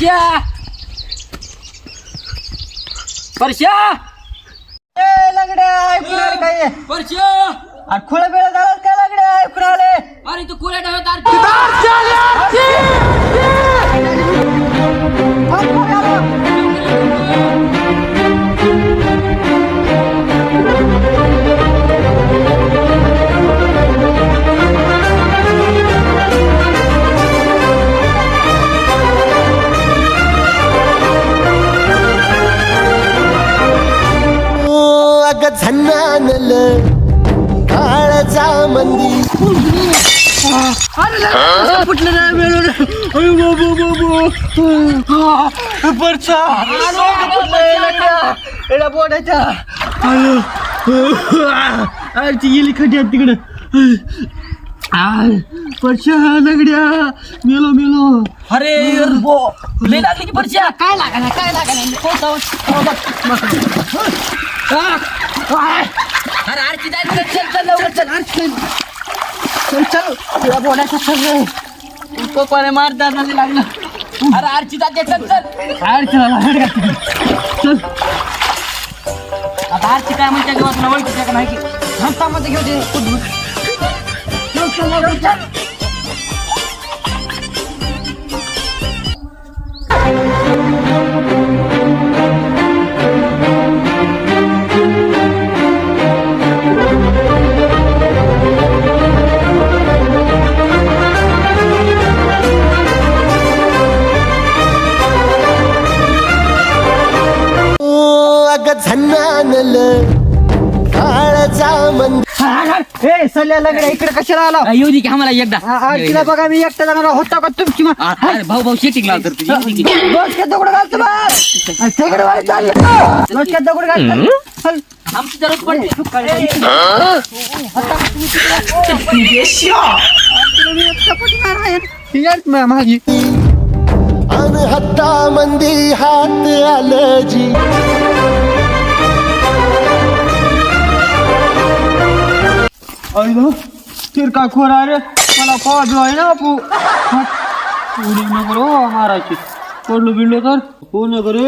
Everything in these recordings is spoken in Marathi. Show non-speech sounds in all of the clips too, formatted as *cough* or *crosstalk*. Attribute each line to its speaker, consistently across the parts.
Speaker 1: परश्या! परश्या!
Speaker 2: ए लगड्या ऐकून आले काय?
Speaker 1: परश्या!
Speaker 2: अरे खुळा बेळा झाला काय लगड्या? ऐकून आले?
Speaker 1: अरे तू कुऱ्या ठेवत
Speaker 3: झन्नानल काळजा मंदी.
Speaker 2: अयो अरे ती गेली खड्यात तिकडं आय परच्या. लगड्या मेलो मेलो
Speaker 1: अरे बो लय लागली की काय लागायला काय लागायला अरे आरची जायचं चल चल लवकर चल आरची
Speaker 2: चल चल. तुला बोडाच्या सगळं पप्पाने मारतात नाही लागलं.
Speaker 1: अरे आरची जाते चल चल.
Speaker 2: अरे चला चल.
Speaker 1: आता आरची काय म्हणते किंवा तुला ओळखीच्या का नाही की
Speaker 2: हातामध्ये घेऊ दे चल चल चल ए सल्ल्या लगड्या इकडे कशाला आला?
Speaker 1: आ, येऊ दे की आम्हाला एकदा.
Speaker 2: तिला बघा मी एकटा जाणार होता का तुमची मा-
Speaker 1: आ, अरे भाऊ भाऊ शेटिंग लाव तर तुझी येऊ दे की.
Speaker 2: डोसक्यात दगड घालतो बा तिकडे वाली चालली. डोसक्यात दगड घालतो? चल.
Speaker 1: आमची जरूर पडते. *laughs*
Speaker 2: ही आहेत मा- माझी
Speaker 3: अन हत्ता मंदी हात आलजी
Speaker 2: अयो तिरका खोर अरे मला पाव आहे ना पू उडी नको रो मारायची. पडलो बिडलो तर? हो नको रे.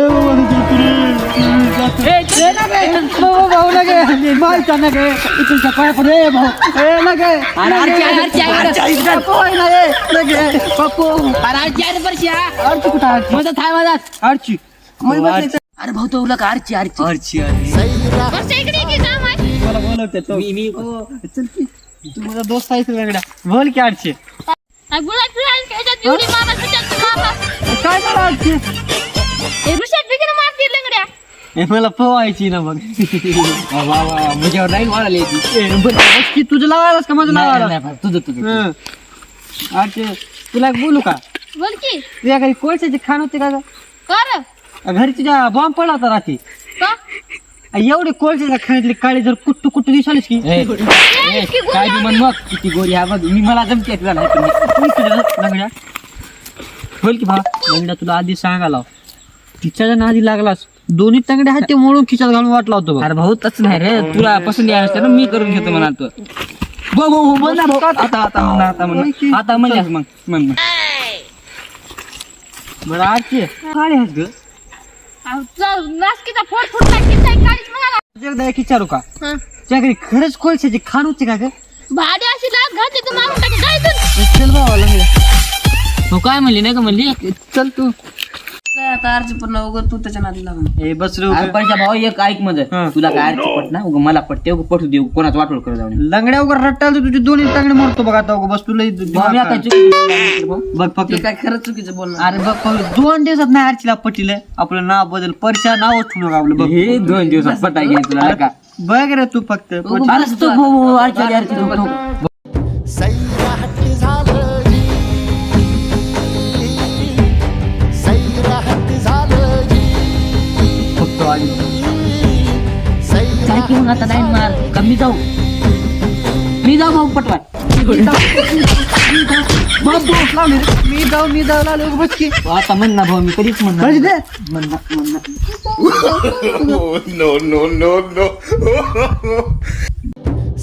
Speaker 2: भाऊ लगे माहिती नगे तुमच्या पाय पण रे भाऊ. ए लगे
Speaker 1: अरे, आरची आहे, आरची आहे, आरची आहे.
Speaker 2: पप्पू आहे ना रे लगे पप्पू.
Speaker 1: अरे आरची आहे रे परश्या
Speaker 2: आरची कुठं आरची
Speaker 1: मदत आहे मदत.
Speaker 2: आरची आरची
Speaker 1: अरे भाऊ तो का आरची आरची आरची
Speaker 4: वर्षा
Speaker 2: तो.
Speaker 1: मी मी
Speaker 2: हो, चल की. तू माझा दोस्त आहेस वेगळा बोल की
Speaker 4: काय
Speaker 2: काय झालं आरची
Speaker 4: हे
Speaker 2: हे मला पोवायची ना मग.
Speaker 1: वा वा मुझ्यावर नाही वाढायला येते.
Speaker 2: ए, बरं, बस की तुझं लावायलास का माझं
Speaker 1: नाही,
Speaker 2: लावायला
Speaker 1: नाही, तुझं तुझं
Speaker 2: तुला एक बोलू का?
Speaker 4: बोल की.
Speaker 2: तुझ्या घरी कोळशाची खाण होते का ग? घरी तुझ्या बॉम्ब पडला होता रात्री. एवढे कोळशाच्या खाण्यातली काळी जर कुट्टू कुट्टू दिसालीस की
Speaker 1: ए, ए,
Speaker 4: इतकी गोरी
Speaker 1: काय बी म्हण मग. किती गोरी हा बघ. मी मला जमते तुला नाही पण
Speaker 2: कोण तुझ्या लंगड्या? बोल की भा लंगड्या तुला आधी सांगाला तिच्या नादी लागलास. दोन्ही तंगडे आहेत ते मोडून खिशात घालून वाटला होतो बघ.
Speaker 1: अरे भाऊ तच नाही रे. तुला पसंत आहे ना मी करून घेतो म्हणा तू. भाऊ भाऊ भाऊ, बोल ना भाऊ. आता आता म्हण आता म्हण. आता म्हणल्यास मग म्हण म्हण.
Speaker 2: बरं आरची काय आहेस ग.
Speaker 4: नासकीचा फोड फुटला किती काढीच
Speaker 2: एक विचारू का?
Speaker 4: हं.
Speaker 2: घरी खरंच कोळशाची खाण होती का ग?
Speaker 4: भाडी अशी लाच घालते तर मारून इथून.
Speaker 2: चल
Speaker 1: भाऊ काय म्हणली नाही का म्हणली?
Speaker 2: चल तू.
Speaker 1: आता अर्ज पूर्ण उगं तू त्याच्या नादी लागून.
Speaker 2: बस रे
Speaker 1: पैसा भाऊ एक ऐक
Speaker 2: हं.
Speaker 1: तुला काय अर्ज पट ना उगं मला पटते उगं पटू दे उगं कोणाच वाटोळ कर जाऊन.
Speaker 2: लंगड्या वगैरे रट्टाल तुझे दोन्ही टांगडे मोडतो बघ आता उगा बस तुला
Speaker 1: भाऊ काय भाऊ.
Speaker 2: बघ फक्त.
Speaker 1: काय खरंच चुकीचं बोलणार?
Speaker 2: अरे बघ फक्त दोन दिवसात नाही आरचीला पटील. आपलं नाव बदल परशा नाव ठेवू नका आपलं बघ.
Speaker 1: हे दोन दिवसात पटाय गेली तुला नाही का?
Speaker 2: बघ रे तू फक्त.
Speaker 1: अरे तू भाऊ नको
Speaker 3: सैराट
Speaker 2: आली.
Speaker 3: सैराट
Speaker 1: काय मग आता नाही मार कमी जाऊ मी जाऊ भाऊ पटवा.
Speaker 2: मी जाऊ मी जाऊ उगाच बस की
Speaker 1: आता म्हण ना भाऊ मी कधीच म्हणणार
Speaker 2: कळली दे
Speaker 1: म्हण ना, म्हण ना.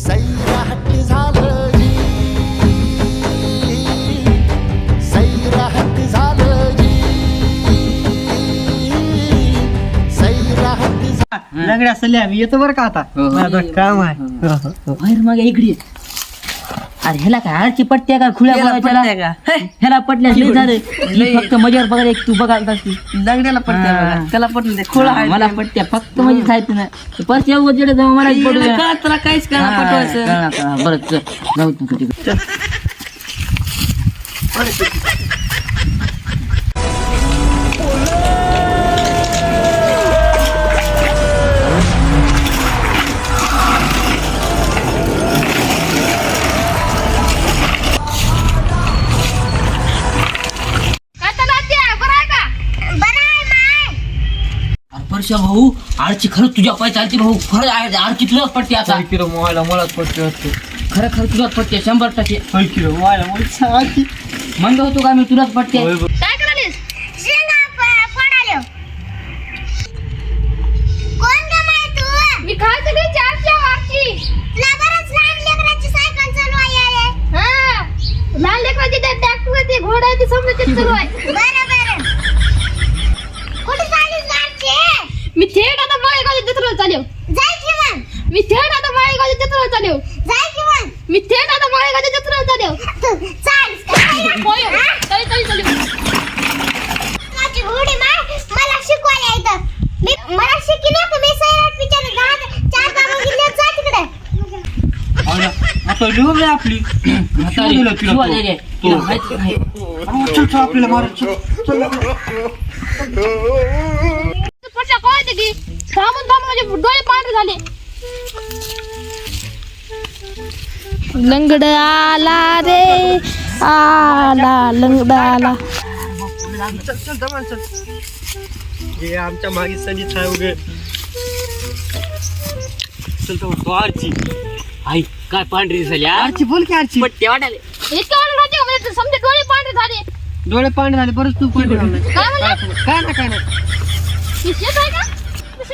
Speaker 3: सैराट झालजी
Speaker 2: लंगड्या सल्ल्या मी येतो बरं का आता
Speaker 1: हो, हो.
Speaker 2: माझं काम आहे हो.
Speaker 1: बाहेर मग इकडे ये. अरे ह्याला काय आरची पट्ट्या का खुल्या
Speaker 2: ह्याला का?
Speaker 1: ह्याला पटल्या लय झालं ही फक्त मजावर बघायला एक तू बघायला असती
Speaker 2: लंगड्याला पडते
Speaker 1: हा.
Speaker 2: बघा. त्याला पटलं ते खोळ आहे
Speaker 1: मला पट्ट्या फक्त म्हणजे खायचं नाही परत येऊ जेडे जाऊ मला.
Speaker 2: कळत तुला काहीच
Speaker 1: हा,
Speaker 2: कळा पटवायचं.
Speaker 1: बरं चल जाऊ तू तिकडे परश्या भाऊ आरची खरंच तुझ्या पाय चालते भाऊ. खरंच आहे, आरची तुझ्याच पट्टी आता.
Speaker 2: किलो मोबाईलला मलाच पटते असते
Speaker 1: खरं खरं तुझ्याच आहे, शंभर टक्के.
Speaker 2: किलो मोबाईलला मला
Speaker 1: होतो का मी तुलाच.
Speaker 4: काय करालीस शेंगा पडालो कोण ग माय तू मी खायचं घे चारच्या वारची तुला बरंच लहान लेकराची सायकल चालवाय आले हा लहान लेकराची ते ट्रॅक्टर ते घोडा आहे ते समजा ते चालू आहे बरं बरं कुठे चालीस गाडचे मी थेट आता माळेगावच्या जत्रेला चाललो जाय की मग. मी थेट आता माळेगावच्या जत्रेला चाललो जाय की मग. मी थेट आता माळेगावच्या जत्रेला चाललो चाल. होय चल चल चल माझी घोडी माय मला शिकवायला येतं मी मला शिकी नको मी सैराट विचार दहा चार कामं गेले जा तिकडे.
Speaker 2: आता लिहून *coughs* रे आपली.
Speaker 1: आता
Speaker 2: तिला तो.
Speaker 1: नाही.
Speaker 2: चल चल. *laughs*
Speaker 4: पटल्या काय ते की? थांबून थांबून माझे डोळे पांढरे झाले. लंगड आला रे आला लंगड आला
Speaker 2: चल चल दमान चल हे आमच्या मागे सनीच आहे उगे चल तो तो आरची
Speaker 1: आई काय पांढरी झाली?
Speaker 2: आरची बोल की आरची
Speaker 4: इतके होते म्हणजे? समजे डोळे पांढरे झाले.
Speaker 2: डोळे पांढरे झाले बरंच तू पांढरे झाले
Speaker 4: काय
Speaker 2: ना काय ना
Speaker 4: ही का? ही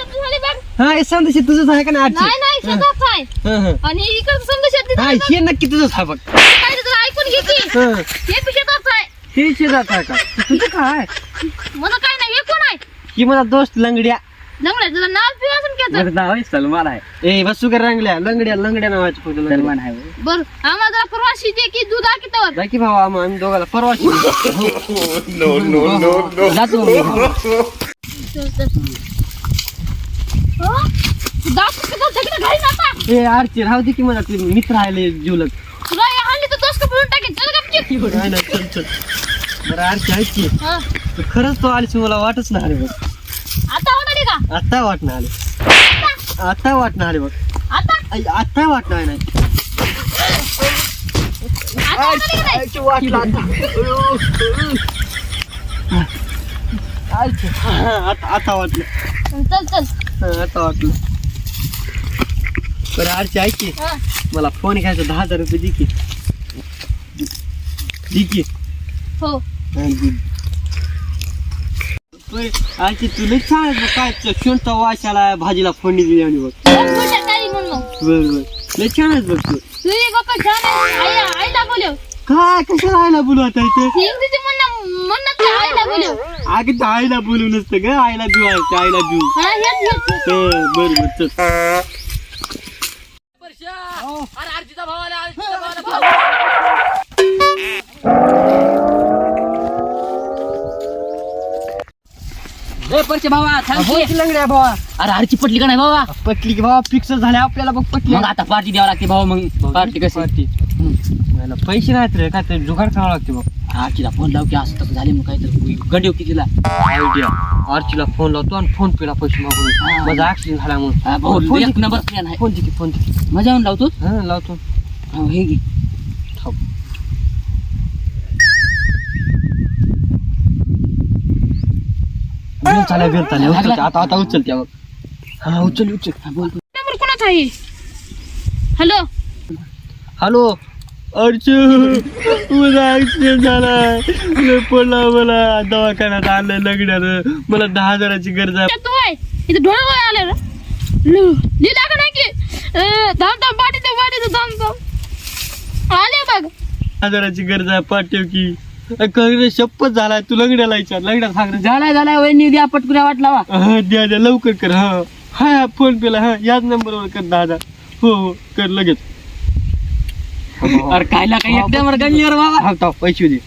Speaker 2: हा हे संदेश तुझंच आहे का ना आरची
Speaker 4: नाही नाही शेतात आहे.
Speaker 2: हं, हं.
Speaker 4: आणि इकडे समजा शेत
Speaker 2: हा हे नक्की तुझंच आहे बघ.
Speaker 4: काय तुला ऐकून घे की?
Speaker 2: हं.
Speaker 4: हे बी शेतात आहे.
Speaker 2: हे का? तुझं काय
Speaker 4: मला काय नाही हे कोण आहे?
Speaker 2: ही माझा दोस्त लंगड्या.
Speaker 4: लंगड्या तुला नाव पिऊ असून घ्यायचं
Speaker 1: नाव आहे सलमान आहे.
Speaker 2: ए बसू कर रंगल्या लंगड्या लंगड्या नावाची लंगड्या.
Speaker 1: सलमान आहे.
Speaker 4: बर आम्हाला जरा परवाशी दे की दूध आहे की तवर
Speaker 2: जा की भावा आम्ही आम्ही दोघाला *laughs*
Speaker 1: जातो
Speaker 4: दात *laughs*
Speaker 2: ए आरची राहू दे की मला ते मित्र आले
Speaker 4: तुला हे हाणली तर दोस्त टाकेन चल गपची
Speaker 2: नाही नाही चल. चल बरं आरची ऐक की.
Speaker 4: हा.
Speaker 2: तू खरंच तो आलीस मला वाटच नाही आले बघ.
Speaker 4: आता होणार आहे का?
Speaker 2: आता वाटणं आले. आता वाटणं आले बघ.
Speaker 4: आता?
Speaker 2: आई, आता वाटणं नाही
Speaker 4: आता होणार आहे का नाही?
Speaker 2: वाटलं आता. *laughs* आता आता वाटलं.
Speaker 4: चल चल
Speaker 2: हा, आता वाटलं. बरं आरची ऐक की?
Speaker 4: हा.
Speaker 2: मला फोन घ्यायचा दहा हजार रुपये दे की. दे की.
Speaker 4: हो.
Speaker 2: आजची तुला छान आहे बघ, काय वास आला भाजीला फोडणी दिली आणि बघ.
Speaker 4: मग?
Speaker 2: बर बर. लय छान आहे बघ तू.
Speaker 4: बाप्पा छान आहे आई आईला बोलव.
Speaker 2: काय कशाला आईला बोलू आता इथे?
Speaker 4: आईला
Speaker 2: अगं तर आईला बोलू नसतं ग. आईला देऊ आहे आईला देऊ.
Speaker 4: हा हेच हेच
Speaker 2: हं, बर बर चल.
Speaker 1: ए परचे भावा थांब की.
Speaker 2: बोल की. लंगड्या भावा.
Speaker 1: अरे आरची पटली का नाही भावा?
Speaker 2: पटली की भावा फिक्स झाले आपल्याला बघ पटली.
Speaker 1: मग आता पार्टी द्यावं लागते भावा मग. पार्टी कशी?
Speaker 2: पार्टी पैसे नाहीत रे काय ते जुगाड करावं लागते बघ
Speaker 1: आरचीला फोन लाव की असं तसं झाले मग काहीतरी गंडीव की तिला.
Speaker 2: आयडिया. आरचीला फोन लावतो आणि फोन पेला पैसे मागून. माझा ऍक्सिडेंट झाला म्हणून.
Speaker 1: हा, एक. नंबर प्लॅन आहे
Speaker 2: फोन दे की फोन दे की.
Speaker 1: मजा येऊन लावतो
Speaker 2: हा लावतो.
Speaker 1: हा, हे घे.
Speaker 2: आता आता उचलते बघ हा उचल उचल.
Speaker 1: हा, बोल बोल.
Speaker 4: नंबर कोणाचा आहे? हॅलो?
Speaker 2: हॅलो? माझा ऍक्सिडेंट झालाय. लय पडला मला. दवाखान्यात आणलं लग्नानं. मला दहा हजाराची गरज आहे.
Speaker 4: इथे आले लिहिला का नाही की. अं, थांब थांब पाठी दे पाठी दे थांब थांब आले बघ.
Speaker 2: हजाराची गरज आहे पाठव की. कगरे शपथ झालाय. तू लग्नाला विचार. लग्नात सांग.
Speaker 1: झालाय झालाय वहिनी द्या पटकुऱ्या वाट लावा
Speaker 2: हा, द्या द्या. लवकर कर. हा. हा फोन पेला हा याच नंबरवर कर दहा हजार. हो हो कर लगेच.
Speaker 1: अरे कायला काय एकदम गंजीवर बाबा?
Speaker 2: हा तो पैसे दे.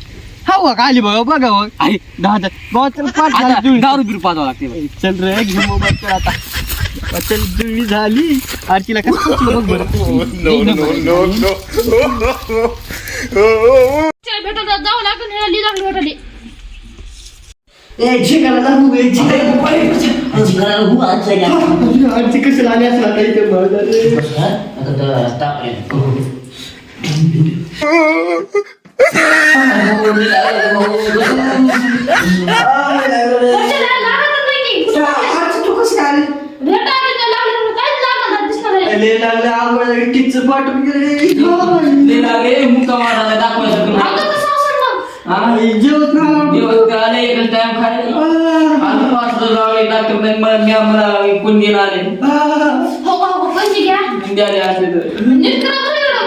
Speaker 2: हा बघ आली बघा बघा बघ आहे दहा हजार. बाबा चल पाच
Speaker 1: आता
Speaker 2: हजार जुळणी.
Speaker 1: दारू बिरू पाजावं लागते.
Speaker 2: चल रे घे मोबाईल कर आता. आता चल जुळणी झाली. आरतीला कसं सुचलं बघ बरं.
Speaker 4: चल भेटत जाऊ लागून ह्याला लागली. भेटली
Speaker 2: आरती कसं आली असं आता इथे? बघा
Speaker 4: की. भेटायला
Speaker 1: लागे? हा? आले. हजार लावले कोण घेऊन आले
Speaker 4: हो का, हो, पैसे घ्या.
Speaker 1: द्याले असले तर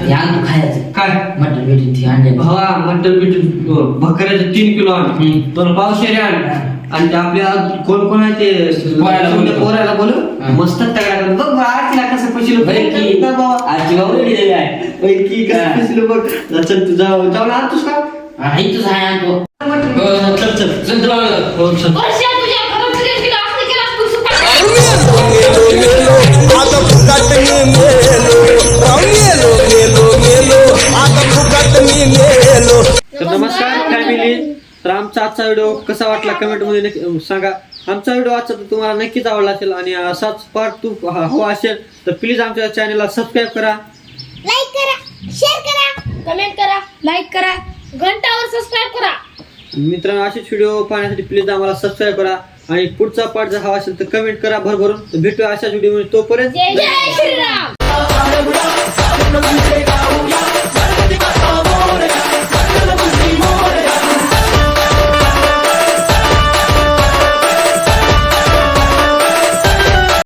Speaker 1: तू खायचं.
Speaker 2: काय?
Speaker 1: मटण भेटून ती अंडे
Speaker 2: भावा मटन बिटन भकऱ्याचं तीन किलो आण.
Speaker 1: हम्म.
Speaker 2: दोन पावशेरे आण. आणि ते आपल्या कोण कोण आहे ते
Speaker 1: पोरायला
Speaker 2: बोलू
Speaker 1: हा.
Speaker 2: मस्त तगडा कर. बघ बा, आरतीला कसं पशिलो
Speaker 1: बरं की. आजी बाबा रेडी झाली आहे.
Speaker 2: की कसं
Speaker 1: हा.
Speaker 2: पशिलो बघ. चल तू जाऊ जाऊन आणतोस का?
Speaker 1: हा, इथंच आहे आणतो हो,
Speaker 2: चल चल
Speaker 1: चल. तुला
Speaker 2: हो चल.
Speaker 4: वर्षा तुझ्या घरात गेली असं केलं तू सुखात.
Speaker 5: आता फुकट मी
Speaker 2: फॅमिली तर आमचा आजचा व्हिडिओ कसा वाटला कमेंटमध्ये नक्की सांगा. आमचा व्हिडिओ आजचा तर तुम्हाला नक्कीच आवडला असेल आणि असाच पार्ट टू हवा असेल तर प्लीज आमच्या चॅनलला सबस्क्राईब करा.
Speaker 4: लाईक करा शेअर करा कमेंट करा लाईक करा घंटावर सबस्क्राईब करा.
Speaker 2: मित्रांनो असेच व्हिडिओ पाहण्यासाठी प्लीज आम्हाला सबस्क्राईब करा. आणि पुढचा पार्ट जर हवा असेल तर कमेंट करा भरभरून. तर भेटूया अशाच व्हिडिओ तोपर्यंत.
Speaker 4: जय जय श्रीराम.